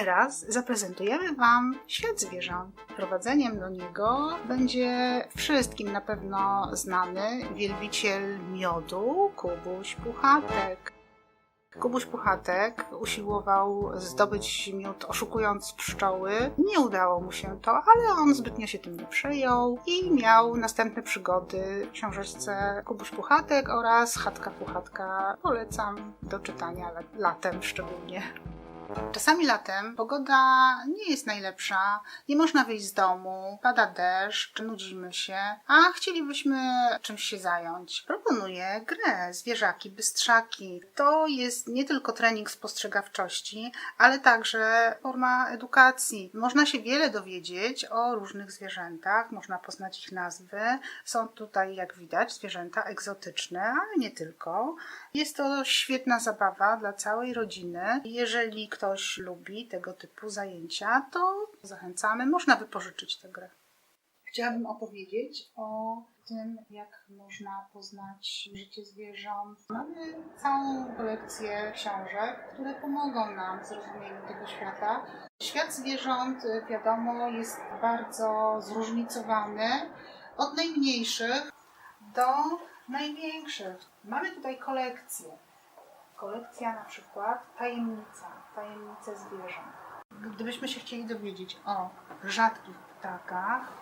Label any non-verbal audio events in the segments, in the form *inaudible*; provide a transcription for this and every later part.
teraz zaprezentujemy Wam świat zwierząt. Prowadzeniem do niego będzie wszystkim na pewno znany wielbiciel miodu Kubuś Puchatek. Kubuś Puchatek usiłował zdobyć miód oszukując pszczoły. Nie udało mu się to, ale on zbytnio się tym nie przejął i miał następne przygody w książeczce Kubuś Puchatek oraz Chatka Puchatka. Polecam do czytania latem szczególnie. Czasami latem pogoda nie jest najlepsza, nie można wyjść z domu, pada deszcz, nudzimy się, a chcielibyśmy czymś się zająć. Proponuję grę Zwierzaki Bystrzaki. To jest nie tylko trening spostrzegawczości, ale także forma edukacji. Można się wiele dowiedzieć o różnych zwierzętach, można poznać ich nazwy. Są tutaj, jak widać, zwierzęta egzotyczne, ale nie tylko. Jest to świetna zabawa dla całej rodziny. Jeżeli ktoś lubi tego typu zajęcia, to zachęcamy. Można wypożyczyć tę grę. Chciałabym opowiedzieć o tym, jak można poznać życie zwierząt. Mamy całą kolekcję książek, które pomogą nam w zrozumieniu tego świata. Świat zwierząt, wiadomo, jest bardzo zróżnicowany. Od najmniejszych do największych. Mamy tutaj kolekcję. Kolekcja na przykład tajemnica, tajemnice zwierząt. Gdybyśmy się chcieli dowiedzieć o rzadkich ptakach,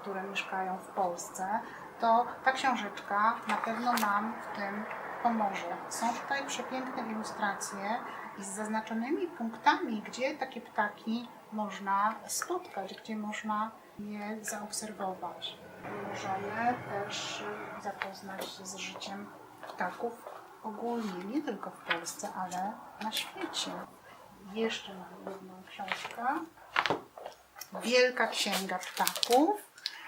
które mieszkają w Polsce, to ta książeczka na pewno nam w tym pomoże. Są tutaj przepiękne ilustracje z zaznaczonymi punktami, gdzie takie ptaki można spotkać, gdzie można je zaobserwować. Możemy też zapoznać się z życiem ptaków ogólnie, nie tylko w Polsce, ale na świecie. Jeszcze mam jedną książkę. Wielka Księga Ptaków.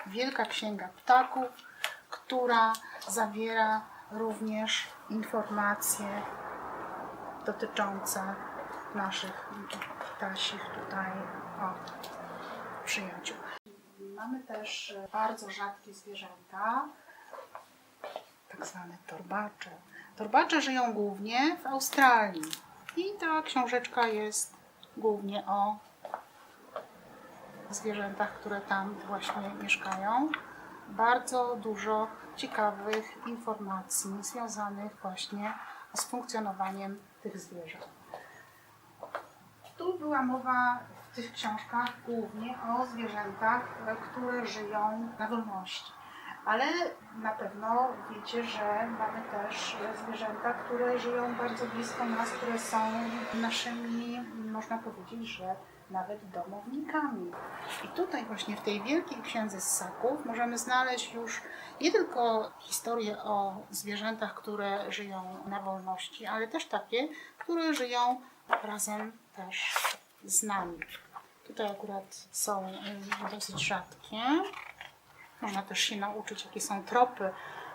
Wielka Księga Ptaków, która zawiera również informacje dotyczące naszych ptasich tutaj o, przyjaciół. Mamy też bardzo rzadkie zwierzęta, tak zwane torbacze. Torbacze żyją głównie w Australii i ta książeczka jest głównie o zwierzętach, które tam właśnie mieszkają. Bardzo dużo ciekawych informacji związanych właśnie z funkcjonowaniem tych zwierząt. Tu była mowa w tych książkach głównie o zwierzętach, które żyją na wolności ale na pewno wiecie, że mamy też zwierzęta, które żyją bardzo blisko nas, które są naszymi, można powiedzieć, że nawet domownikami. I tutaj właśnie w tej wielkiej księdze ssaków możemy znaleźć już nie tylko historie o zwierzętach, które żyją na wolności, ale też takie, które żyją razem też z nami. Tutaj akurat są dosyć rzadkie. Można też się nauczyć, jakie są tropy.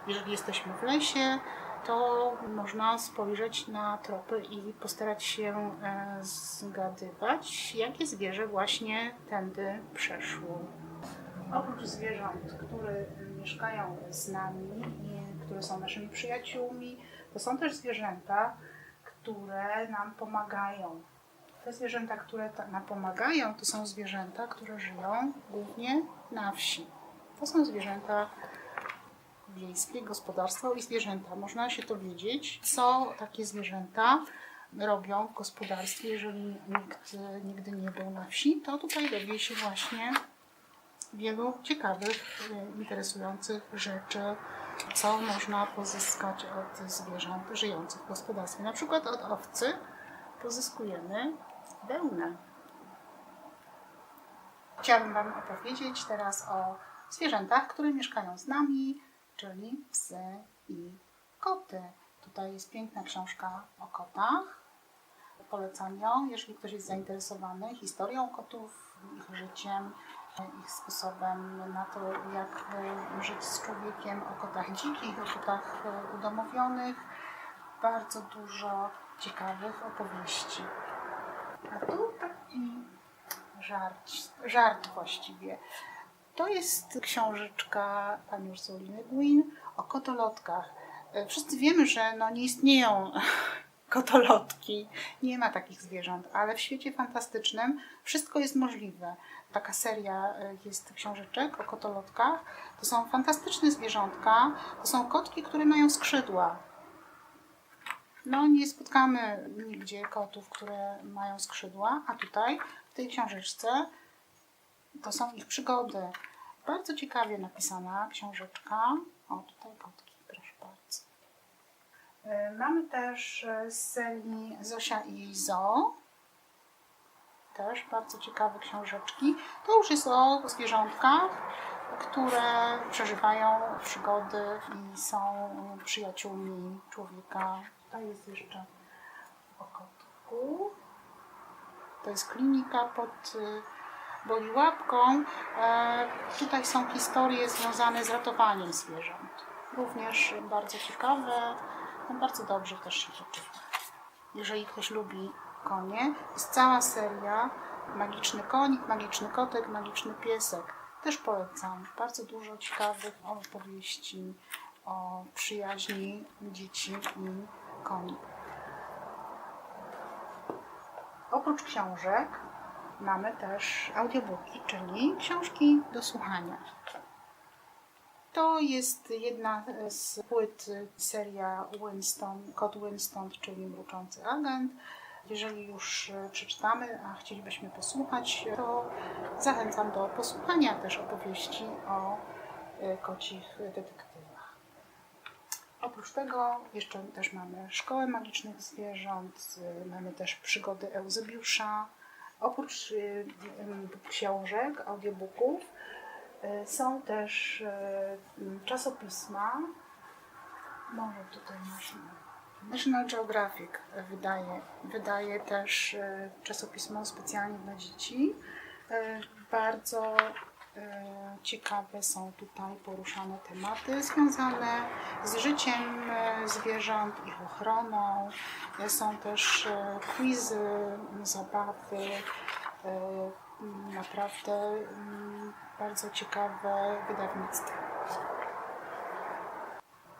Jeżeli jesteśmy w lesie, to można spojrzeć na tropy i postarać się e, zgadywać, jakie zwierzę właśnie tędy przeszło. Oprócz zwierząt, które mieszkają z nami które są naszymi przyjaciółmi, to są też zwierzęta, które nam pomagają. Te zwierzęta, które nam pomagają, to są zwierzęta, które żyją głównie na wsi. To są zwierzęta wiejskie, gospodarstwo i zwierzęta. Można się dowiedzieć, co takie zwierzęta robią w gospodarstwie, jeżeli nikt nigdy nie był na wsi, to tutaj dowie się właśnie wielu ciekawych, interesujących rzeczy, co można pozyskać od zwierząt żyjących w gospodarstwie. Na przykład od owcy pozyskujemy wełnę. Chciałabym Wam opowiedzieć teraz o zwierzętach, które mieszkają z nami, czyli psy i koty. Tutaj jest piękna książka o kotach. Polecam ją, jeżeli ktoś jest zainteresowany historią kotów, ich życiem, ich sposobem na to, jak e, żyć z człowiekiem, o kotach dzikich, o kotach e, udomowionych. Bardzo dużo ciekawych opowieści. A tu taki żart, żart właściwie. To jest książeczka pani Ursuliny Guin o kotolotkach. E, wszyscy wiemy, że no nie istnieją *laughs* kotolotki. Nie ma takich zwierząt, ale w świecie fantastycznym wszystko jest możliwe. Taka seria y, jest książeczek o kotolotkach. To są fantastyczne zwierzątka. To są kotki, które mają skrzydła. No, nie spotkamy nigdzie kotów, które mają skrzydła, a tutaj w tej książeczce to są ich przygody. Bardzo ciekawie napisana książeczka. O, tutaj kotki, proszę bardzo. Y, Mamy też y, z serii Zosia i Zo. Też bardzo ciekawe książeczki. To już jest o zwierzątkach, które przeżywają przygody i są przyjaciółmi człowieka. Tutaj jest jeszcze o kotku. To jest klinika pod y, boli łapką. E, tutaj są historie związane z ratowaniem zwierząt. Również bardzo ciekawe, no bardzo dobrze też się to czyta. Jeżeli ktoś lubi konie, jest cała seria Magiczny konik, Magiczny kotek, Magiczny piesek. Też polecam. Bardzo dużo ciekawych opowieści o przyjaźni dzieci i koni. Oprócz książek mamy też audiobooki, czyli książki do słuchania. To jest jedna z płyt seria Winston, Kod Winston, czyli Mruczący Agent. Jeżeli już przeczytamy, a chcielibyśmy posłuchać, to zachęcam do posłuchania też opowieści o e, kocich detektywach. Oprócz tego jeszcze też mamy Szkołę Magicznych Zwierząt, mamy też przygody Eusebiusza. Oprócz y, y, książek, audiobooków y, są też czasopisma. Może tutaj National, National Geographic wydaje, wydaje też czasopismo specjalnie dla dzieci. Bardzo ciekawe są tutaj poruszane tematy związane z życiem e, zwierząt, ich ochroną. E, Są też e, quizy, zabawy. Naprawdę bardzo ciekawe wydawnictwo.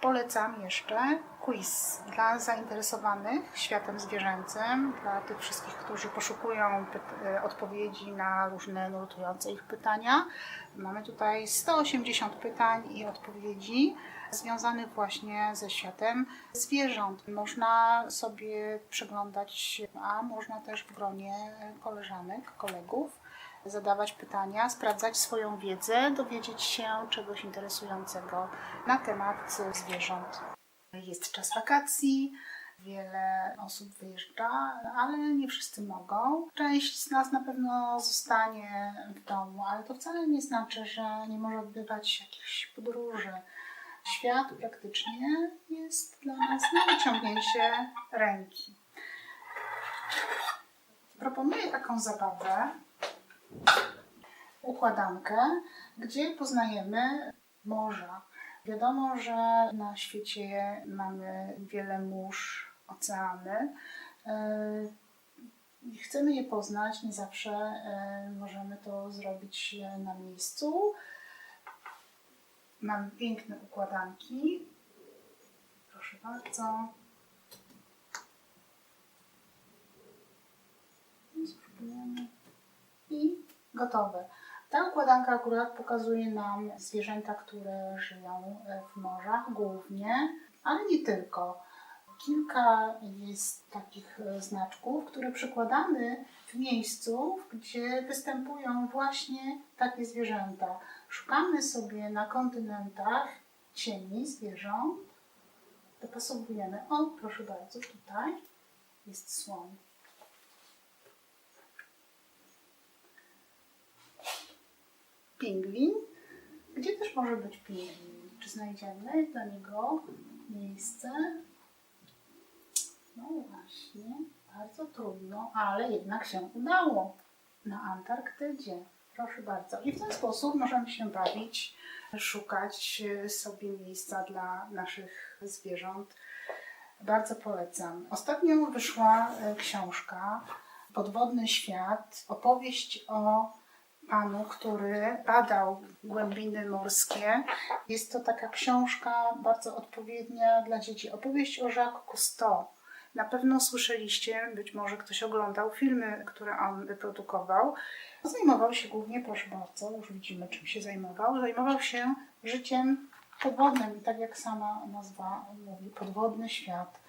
Polecam jeszcze quiz dla zainteresowanych światem zwierzęcym, dla tych wszystkich, którzy poszukują e, odpowiedzi na różne nurtujące ich pytania. Mamy tutaj 180 pytań i odpowiedzi związanych właśnie ze światem zwierząt. Można sobie przeglądać, a można też w gronie koleżanek, kolegów zadawać pytania, sprawdzać swoją wiedzę, dowiedzieć się czegoś interesującego na temat zwierząt. Jest czas wakacji, wiele osób wyjeżdża, ale nie wszyscy mogą. Część z nas na pewno zostanie w domu, ale to wcale nie znaczy, że nie może odbywać jakichś podróży. Świat praktycznie jest dla nas na wyciągnięcie ręki. Proponuję taką zabawę, układankę, gdzie poznajemy morza. Wiadomo, że na świecie mamy wiele mórz, oceany. I Chcemy je poznać, nie zawsze yy, możemy to zrobić yy, na miejscu. Mamy piękne układanki. Proszę bardzo. Spróbujemy. I gotowe. Ta układanka akurat pokazuje nam zwierzęta, które żyją e, w morzach głównie, ale nie tylko. Kilka jest takich e, znaczków, które przykładamy w miejscu, gdzie występują właśnie takie zwierzęta. Szukamy sobie na kontynentach cieni zwierząt, dopasowujemy. O, proszę bardzo, tutaj jest słoń. Pingwin, gdzie też może być pingwin. Czy znajdziemy dla niego miejsce? No właśnie, bardzo trudno, ale jednak się udało. Na Antarktydzie. Proszę bardzo. I w ten sposób możemy się bawić, szukać e, sobie miejsca dla naszych zwierząt. Bardzo polecam. Ostatnio wyszła e, książka Podwodny świat, opowieść o panu, który badał głębiny morskie. Jest to taka książka bardzo odpowiednia dla dzieci. Opowieść o Jacques Cousteau. Na pewno słyszeliście, być może ktoś oglądał filmy, które on wyprodukował. Zajmował się głównie, proszę bardzo, już widzimy czym się zajmował. Zajmował się życiem podwodnym tak jak sama nazwa mówi, podwodny świat.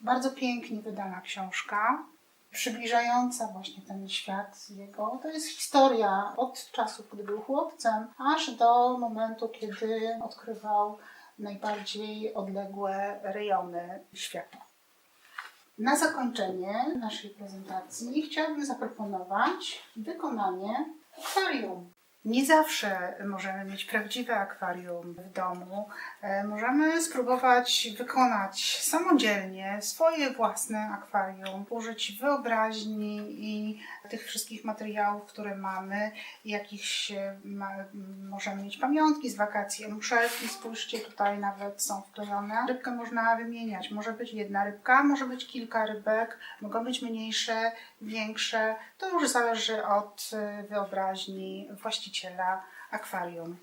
Bardzo pięknie wydana książka, przybliżająca właśnie ten świat jego. To jest historia od czasów, gdy był chłopcem, aż do momentu, kiedy odkrywał najbardziej odległe rejony świata. Na zakończenie naszej prezentacji chciałabym zaproponować wykonanie akwarium. Nie zawsze możemy mieć prawdziwe akwarium w domu. E, Możemy spróbować wykonać samodzielnie swoje własne akwarium, użyć wyobraźni i tych wszystkich materiałów, które mamy, jakichś e, ma, możemy mieć pamiątki z wakacji, muszelki, spójrzcie, tutaj nawet są wklejone. Rybkę można wymieniać, może być jedna rybka, może być kilka rybek, mogą być mniejsze, większe, to już zależy od e, wyobraźni właściciela akwarium.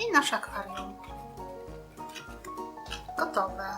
I nasze akwarium. Gotowe.